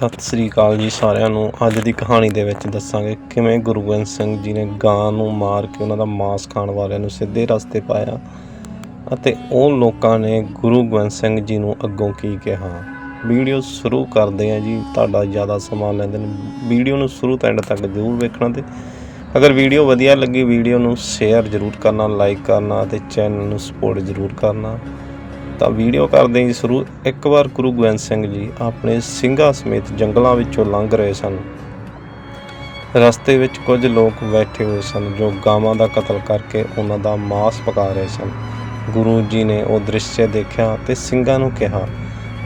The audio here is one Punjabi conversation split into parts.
ਸਤਿ ਸ੍ਰੀ ਅਕਾਲ ਜੀ ਸਾਰਿਆਂ ਨੂੰ। ਅੱਜ ਦੀ ਕਹਾਣੀ ਦੇ ਵਿੱਚ ਦੱਸਾਂਗੇ ਕਿਵੇਂ ਗੁਰੂ ਗੋਬਿੰਦ ਸਿੰਘ ਜੀ ਨੇ ਗਾਂ ਨੂੰ ਮਾਰ ਕੇ ਉਹਨਾਂ ਦਾ ਮਾਸ ਖਾਣ ਵਾਲਿਆਂ ਨੂੰ ਸਿੱਧੇ ਰਸਤੇ ਪਾਇਆ ਅਤੇ ਉਹ ਲੋਕਾਂ ਨੇ ਗੁਰੂ ਗੋਬਿੰਦ ਸਿੰਘ ਜੀ ਨੂੰ ਅੱਗੋਂ ਕੀ ਕਿਹਾ। ਵੀਡੀਓ ਸ਼ੁਰੂ ਕਰਦੇ ਹਾਂ ਜੀ, ਤੁਹਾਡਾ ਜ਼ਿਆਦਾ ਸਮਾਂ ਲੈਂਦੇ ਨੇ। ਵੀਡੀਓ ਨੂੰ ਸ਼ੁਰੂ ਤੋਂ ਐਂਡ ਤੱਕ ਜ਼ਰੂਰ ਵੇਖਣਾ ਤੇ ਅਗਰ ਵੀਡੀਓ ਵਧੀਆ ਲੱਗੀ, ਵੀਡੀਓ ਨੂੰ ਸ਼ੇਅਰ ਜ਼ਰੂਰ ਕਰਨਾ ਲਾਈਕ ਕਰਨਾ ਅਤੇ ਚੈਨਲ ਨੂੰ ਸਪੋਰਟ ਜ਼ਰੂਰ ਕਰਨਾ। ਤਾਂ ਵੀਡੀਓ ਕਰਦੇ ਹੀ ਸ਼ੁਰੂ। ਇੱਕ ਵਾਰ ਗੁਰੂ ਗੋਬਿੰਦ ਸਿੰਘ ਜੀ ਆਪਣੇ ਸਿੰਘਾਂ ਸਮੇਤ ਜੰਗਲਾਂ ਵਿੱਚੋਂ ਲੰਘ ਰਹੇ ਸਨ। ਰਸਤੇ ਵਿੱਚ ਕੁਝ ਲੋਕ ਬੈਠੇ ਹੋਏ ਸਨ ਜੋ ਗਾਵਾਂ ਦਾ ਕਤਲ ਕਰਕੇ ਉਹਨਾਂ ਦਾ ਮਾਸ ਪਕਾ ਰਹੇ ਸਨ। ਗੁਰੂ ਜੀ ਨੇ ਉਹ ਦ੍ਰਿਸ਼ ਦੇਖਿਆ ਤੇ ਸਿੰਘਾਂ ਨੂੰ ਕਿਹਾ,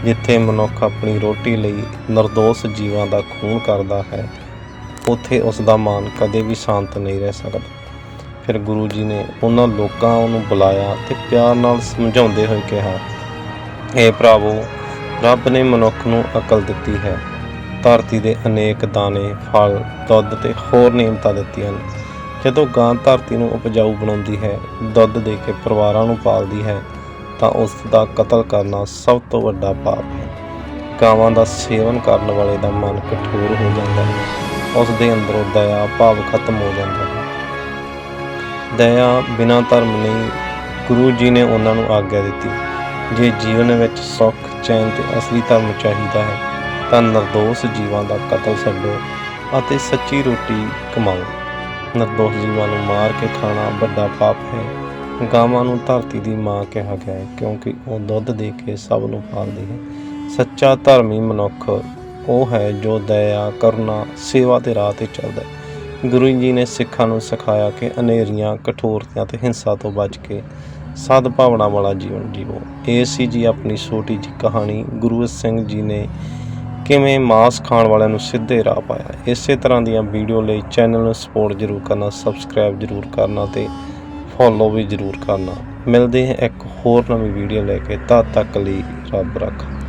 ਜਿੱਥੇ ਮਨੁੱਖ ਆਪਣੀ ਰੋਟੀ ਲਈ ਨਿਰਦੋਸ਼ ਜੀਵਾਂ ਦਾ ਖੂਨ ਕਰਦਾ ਹੈ, ਉੱਥੇ ਉਸ ਦਾ ਮਾਨ ਕਦੇ ਵੀ ਸ਼ਾਂਤ ਨਹੀਂ ਰਹਿ ਸਕਦਾ। ਫਿਰ ਗੁਰੂ ਜੀ ਨੇ ਉਹਨਾਂ ਲੋਕਾਂ ਨੂੰ ਬੁਲਾਇਆ ਤੇ ਪਿਆਰ ਨਾਲ ਸਮਝਾਉਂਦੇ ਹੋਏ ਕਿਹਾ ਇਹ ਭਰਾਵੋ, ਰੱਬ ਨੇ ਮਨੁੱਖ ਨੂੰ ਅਕਲ ਦਿੱਤੀ ਹੈ। ਧਰਤੀ ਦੇ ਅਨੇਕ ਦਾਣੇ, ਫਲ, ਦੁੱਧ ਤੇ ਹੋਰ ਨਿਯਮਤਾਂ ਦਿੱਤੀਆਂ ਹਨ। ਜਦੋਂ ਗਾਂ ਧਰਤੀ ਨੂੰ ਉਪਜਾਊ ਬਣਾਉਂਦੀ ਹੈ, ਦੁੱਧ ਦੇ ਕੇ ਪਰਿਵਾਰਾਂ ਨੂੰ ਪਾਲਦੀ ਹੈ, ਤਾਂ ਉਸ ਦਾ ਕਤਲ ਕਰਨਾ ਸਭ ਤੋਂ ਵੱਡਾ ਪਾਪ ਹੈ। ਗਾਵਾਂ ਦਾ ਸੇਵਨ ਕਰਨ ਵਾਲੇ ਦਾ ਮਨ ਕਠੋਰ ਹੋ ਜਾਂਦਾ ਹੈ। ਉਸ ਦੇ ਅੰਦਰੋਂ ਦਇਆ ਭਾਵ ਖਤਮ ਹੋ ਜਾਂਦਾ ਹੈ। ਦਇਆ ਬਿਨਾਂ ਧਰਮ ਨਹੀਂ, ਗੁਰੂ ਜੀ ਨੇ ਉਹਨਾਂ ਨੂੰ ਆਗਿਆ ਦਿੱਤੀ। ਜੇ ਜੀਵਨ ਵਿੱਚ ਸੁੱਖ, ਚੈਨ ਤੇ ਅਸਲੀ ਧਰਮ ਚਾਹੀਦਾ ਹੈ, ਤਾਂ ਨਿਰਦੋਸ਼ ਜੀਵਾਂ ਦਾ ਕਤਲ ਛੱਡੋ ਅਤੇ ਸੱਚੀ ਰੋਟੀ ਕਮਾਓ। ਨਿਰਦੋਸ਼ ਜੀਵਾਂ ਨੂੰ ਮਾਰ ਕੇ ਖਾਣਾ ਵੱਡਾ ਪਾਪ ਹੈ। ਗਾਵਾਂ ਨੂੰ ਧਰਤੀ ਦੀ ਮਾਂ ਕਿਹਾ ਗਿਆ ਹੈ, ਕਿਉਂਕਿ ਉਹ ਦੁੱਧ ਦੇ ਕੇ ਸਭ ਨੂੰ ਪਾਲਦੀ ਹੈ। ਸੱਚਾ ਧਰਮੀ ਮਨੁੱਖ ਉਹ ਹੈ ਜੋ ਦਇਆ, ਕਰੁਣਾ, ਸੇਵਾ ਦੇ ਰਾਹ ਤੇ ਚੱਲਦਾ ਹੈ। ਗੁਰੂ ਜੀ ਨੇ ਸਿੱਖਾਂ ਨੂੰ ਸਿਖਾਇਆ ਕਿ ਹਨੇਰੀਆਂ, ਕਠੋਰਤਿਆਂ ਤੇ ਹਿੰਸਾ ਤੋਂ ਬਚ ਕੇ ਸਦਭਾਵਨਾ ਵਾਲਾ ਜੀਵਨ ਜੀਵੋ। ਇਹ ਸੀ ਜੀ ਆਪਣੀ ਛੋਟੀ ਜੀ ਕਹਾਣੀ। ਗੁਰੂ ਸਿੰਘ ਜੀ ਨੇ ਕਿਵੇਂ ਮਾਸ ਖਾਣ ਵਾਲਿਆਂ ਨੂੰ ਸਿੱਧੇ ਰਾਹ ਪਾਇਆ। ਇਸੇ ਤਰ੍ਹਾਂ ਦੀਆਂ ਵੀਡੀਓ ਲਈ ਚੈਨਲ ਨੂੰ ਸਪੋਰਟ ਜ਼ਰੂਰ ਕਰਨਾ ਸਬਸਕ੍ਰਾਈਬ ਜ਼ਰੂਰ ਕਰਨਾ ਤੇ ਫੋਲੋ ਵੀ ਜ਼ਰੂਰ ਕਰਨਾ। ਮਿਲਦੇ ਹਾਂ ਇੱਕ ਹੋਰ ਨਵੀਂ ਵੀਡੀਓ ਲੈ ਕੇ। ਤਦ ਤੱਕ ਲਈ ਰੱਬ ਰੱਖਾ।